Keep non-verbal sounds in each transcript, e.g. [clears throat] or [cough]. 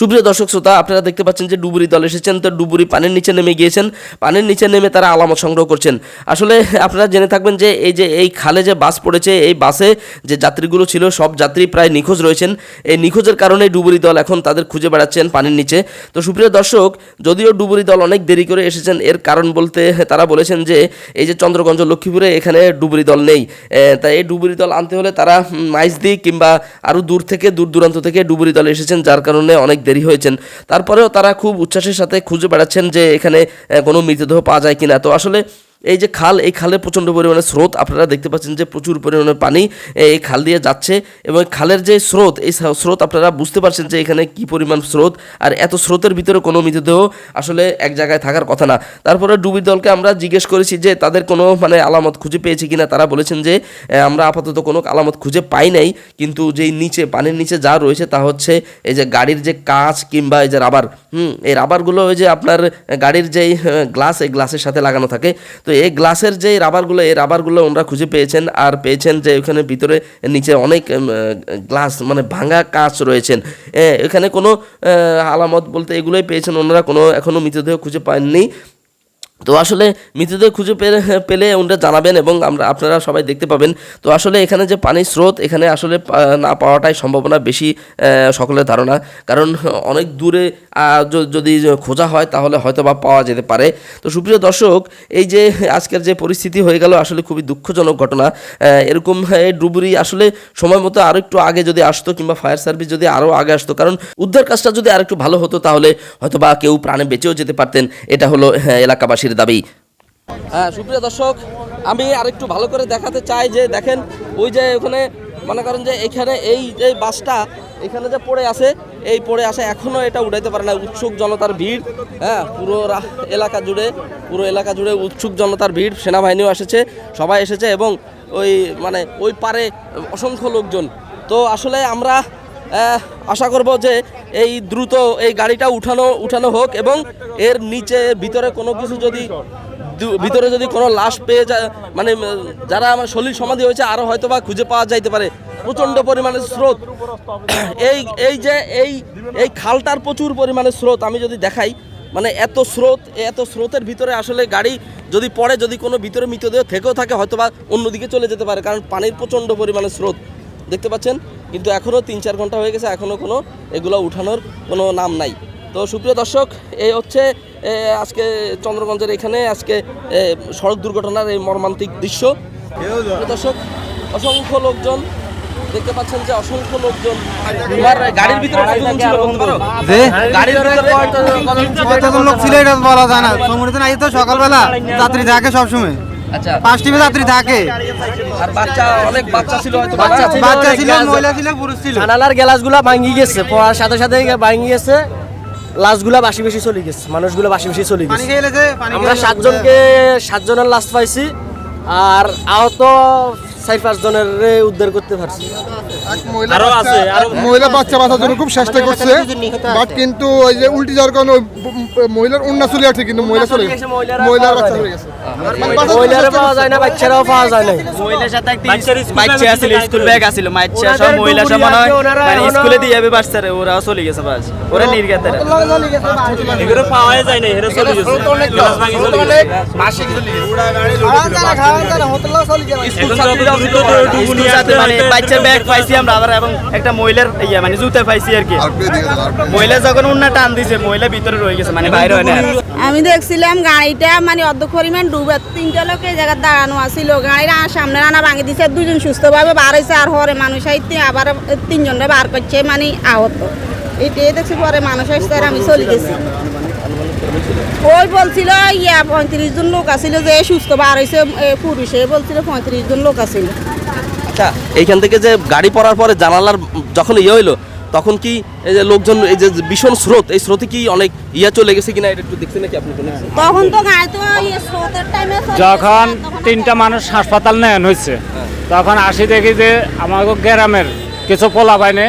সুপ্রিয় দর্শক শ্রোতা, আপনারা দেখতে পাচ্ছেন যে ডুবুরি দল এসেছেন। তো ডুবুরি পানির নিচে নেমে গিয়েছেন। পানির নিচে নেমে তারা আলামত সংগ্রহ করছেন। আসলে আপনারা জেনে থাকবেন যে এই যে এই খালে যে বাস পড়েছে, এই বাসে যে যাত্রীগুলো ছিল, সব যাত্রী প্রায় নিখোঁজ রয়েছেন। এই নিখোঁজের কারণে ডুবুরি দল এখন তাদের খুঁজে বেড়াচ্ছেন পানির নিচে। তো সুপ্রিয় দর্শক, যদিও ডুবুরি দল অনেক দেরি করে এসেছেন, এর কারণ বলতে তারা বলেছেন যে এই যে চন্দ্রগঞ্জ লক্ষ্মীপুরে এখানে ডুবুরি দল নেই। তাই এই ডুবুরি দল আনতে হলে তারা মাইজদি কিংবা আরও দূর থেকে, দূর দূরান্ত থেকে ডুবুরি দল এসেছেন, যার কারণে অনেক দেরি হয়েছেন। তারপরেও তারা খুব উচ্ছ্বাসের সাথে খুঁজে বেড়াচ্ছেন যে এখানে কোনো মৃতদেহ পাওয়া যায় কিনা। তো আসলে এই যে খাল, এই খালে প্রচণ্ড পরিমাণে স্রোত। আপনারা দেখতে পাচ্ছেন যে প্রচুর পরিমাণে পানি এই খাল দিয়ে যাচ্ছে এবং খালের যে স্রোত, এই স্রোত আপনারা বুঝতে পারছেন যে এখানে কি পরিমাণ স্রোত আর এত স্রোতের ভিতরে কোনো মৃতদেহ আসলে এক জায়গায় থাকার কথা না। তারপরে ডুবি দলকে আমরা জিজ্ঞেস করেছি যে তাদের কোনো মানে আলামত খুঁজে পেয়েছে কিনা? তারা বলেছেন যে আমরা আপাতত কোনো আলামত খুঁজে পাই নাই, কিন্তু যেই নিচে, পানির নিচে যা রয়েছে তা হচ্ছে এই যে গাড়ির যে কাঁচ কিংবা এই যে রাবার। হুম, এই রাবারগুলো ওই যে আপনার গাড়ির যেই গ্লাস, এই গ্লাসের সাথে লাগানো থাকে। তো এই গ্লাসের যে রাবারগুলো, এই রাবারগুলো ওনারা খুঁজে পেয়েছেন আর পেয়েছেন যে ওখানে ভিতরে, নিচে অনেক গ্লাস মানে ভাঙা কাঁচ রয়েছেন। এখানে কোনো আলামত বলতে এগুলোই পেয়েছেন। ওনারা কোনো এখনও মৃতদেহ খুঁজে পাননি। তো আসলে মৃতদেহ খুঁজে পেলে পেলে ওনারা জানাবেন এবং আমরা আপনারা সবাই দেখতে পাবেন। তো আসলে এখানে যে পানির স্রোত এখানে আসলে না পাওয়াটাই সম্ভাবনা বেশি সকলের ধারণা। কারণ অনেক দূরে যদি খোঁজা হয় তাহলে হয়তো বা পাওয়া যেতে পারে। তো সুপ্রিয় দর্শক এই যে আজকের যে পরিস্থিতি হয়ে গেল আসলে খুবই দুঃখজনক ঘটনা। এরকম ডুবুরি আসলে সময় মতো আরও একটু আগে যদি আসতো কিংবা ফায়ার সার্ভিস যদি আরও আগে আসতো কারণ উদ্ধার কাজটা যদি আরেকটু ভালো হতো তাহলে হয়তো বা কেউ প্রাণে বেঁচেও যেতে পারতেন। এটা হলো হ্যাঁ, এলাকাবাসীর দাবি। হ্যাঁ সুপ্রিয় দর্শক, আমি আরেকটু ভালো করে দেখাতে চাই যে, দেখেন, ওই যে ওখানে মনে করেন যে এখানে এই যে বাসটা, এখানে যে পড়ে আছে, এই পড়ে আসে এখনও এটা উঠাইতে পারে না, উৎসুক জনতার ভিড় হ্যাঁ পুরো এলাকা জুড়ে, পুরো এলাকা জুড়ে উৎসুক জনতার ভিড়, সেনাবাহিনীও এসেছে, সবাই এসেছে এবং ওই মানে ওই পারে অসংখ্য লোকজন। তো আসলে আমরা আশা করব যে এই দ্রুত এই গাড়িটা উঠানো উঠানো হোক এবং এর নিচে ভিতরে কোনো কিছু যদি ভিতরে যদি কোনো লাশ পেয়ে যায় মানে যারা আমার শরীর সমাধি হয়েছে আরও হয়তো বা খুঁজে পাওয়া যাইতে পারে। প্রচণ্ড পরিমাণে স্রোত। [clears throat] এই এই যে, এই এই খালটার প্রচুর পরিমাণে স্রোত আমি যদি দেখাই মানে এত স্রোত, এত স্রোতের ভিতরে আসলে গাড়ি যদি পড়ে, যদি কোনো ভিতরে মৃতদেহ থেকেও থাকে হয়তো বা অন্যদিকে চলে যেতে পারে, কারণ পানির প্রচণ্ড পরিমাণে স্রোত। দেখতে পাচ্ছেন? কিন্তু এখনও তিন চার ঘণ্টা হয়ে গেছে এখনও কোনো এগুলো উঠানোর কোনো নাম নাই। তো সুপ্রিয় দর্শক এই হচ্ছে আজকে চন্দ্রগঞ্জের এখানে আজকে সড়ক দুর্ঘটনার এই মর্মান্তিক দৃশ্য। দর্শক অসংখ্য লোকজন দেখতে পাচ্ছেন যে অসংখ্য লোকজন তোমার গাড়ির ভিতরে কতজন ছিল বলতে পারো যে গাড়ির ভিতরে কতজন- লোক ছিল এটা বলা যায় না। সমুদ্রে নাই তো সকালবেলা যাত্রী থাকে সবসময়। আচ্ছা। পাঁচ যাত্রী থাকে। আর বাচ্চা অনেক বাচ্চা ছিল হয়তো বাচ্চা ছিল। বাচ্চা ছিল মহিলা ছিল পুরুষ ছিল। জানালার গ্লাসগুলা ভাঙি গেছে পড়ার সাথে সাথে ভাঙি গেছে লাশগুলা বাসি বেশি চলে গেছে মানুষগুলো বাসি বেশি চলে গেছে। আমরা সাতজনকে সাতজনের লাশ পাইছি আর আহত চার পাঁচ জনের উদ্ধার করতে পারছি আরও আছে মহিলা বাচ্চা বাঁচার জন্য খুব চেষ্টা করছে বাট কিন্তু ওই যে উল্টি যাওয়ার কারণে মহিলার উন্না চলে আসছে কিন্তু মহিলা চলে গেছে মহিলার বাচ্চা হয়ে গেছে মানে মহিলারা পাওয়া যায় না বাচ্চারাও পাওয়া যায় না মহিলার সাথে একটা বাচ্চা আছিল স্কুল ব্যাগ আছিল বাচ্চা সব মহিলা সব মনে হয় মানে স্কুলে দিয়ে যাবে বাচ্চারে ওরাও চলে গেছে বাস ওরা নির্গাতে এগুলো পাওয়া যায় না এরা চলে গেছে চলে গেছে মানে বাচ্চার ব্যাগ পাইছি আমরা আবার এবং একটা মহিলার ইয়া মানে জুতা পাইছি আর কি। মহিলা যখন উন্না টান দিছে মহিলা ভিতরে রয়ে গেছে মানে বাইরে হয় না। আমি দেখছিলাম গাড়িটা মানে অর্ধ পরিমাণ ডুবে তিনটা লোক এই জায়গায় দাঁড়ানো আছিল। গাড়ির সামনে রানা ভাঙি দিছে দুজন সুস্থভাবে বার হয়েছে আর হরে মানুষ আইতে আবার তিনজনে বার করছে মানে আহত। এটাই দেখছি পরে মানুষ আসছে আর আমি চলে গেছি। ওই বলছিল ইয়া পঁয়ত্রিশ জন লোক আছিল যে সুস্থ বার হয়েছে এ, পুরুষে বলছিল পঁয়ত্রিশ জন লোক আছিল। আচ্ছা এইখান থেকে যে গাড়ি পড়ার পরে জানালার যখন ইয়ে হইল তখন কি এই যে লোকজন এই যে ভীষণ স্রোত এই স্রোতে কি অনেক ইয়া চলে গেছে কিনা এটা একটু দেখছেন নাকি আপনি কোনো তখন তো গাড়ি তো ইয়ে স্রোতের টাইমে যখন তিনটা মানুষ হাসপাতাল নেন হয়েছে তখন আসি দেখি যে আমাকে গ্রামের কিছু পোলা পাইনে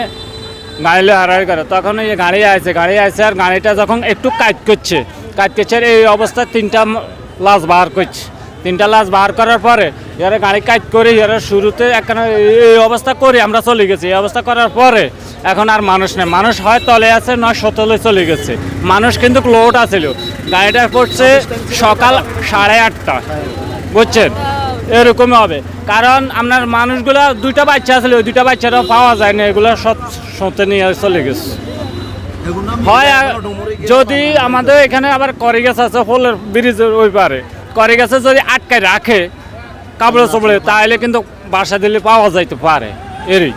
গাড়ি হারাই করে। তখন এই গাড়ি আছে গাড়ি আছে আর গাড়িটা যখন একটু কাজ করছে আর এই অবস্থায় তিনটা লাশ বার করছে। তিনটা লাশ বার করার পরে এরা গাড়ি কাজ করে এরা শুরুতে এখানে এই অবস্থা করে আমরা চলে গেছি। এই অবস্থা করার পরে এখন আর মানুষ নেই। মানুষ হয় তলে আছে, নয় সতলে চলে গেছে। মানুষ কিন্তু লোড আছিল। গাড়িটা পড়ছে সকাল সাড়ে আটটা। বুঝছেন? এরকমই হবে। কারণ আপনার মানুষগুলা দুইটা বাচ্চা আছে ওই দুইটা বাচ্চাটাও পাওয়া যায় না। এগুলো সব সতে নিয়ে চলে গেছে। হয় যদি আমাদের এখানে আবার করে গাছ আছে ফলের ব্রিজের ওই পারে। করে গেছে যদি আটকায় রাখে কাপড়ে চোপড়ে তাহলে কিন্তু বাসা দিলে পাওয়া যাইতে পারে। এরই।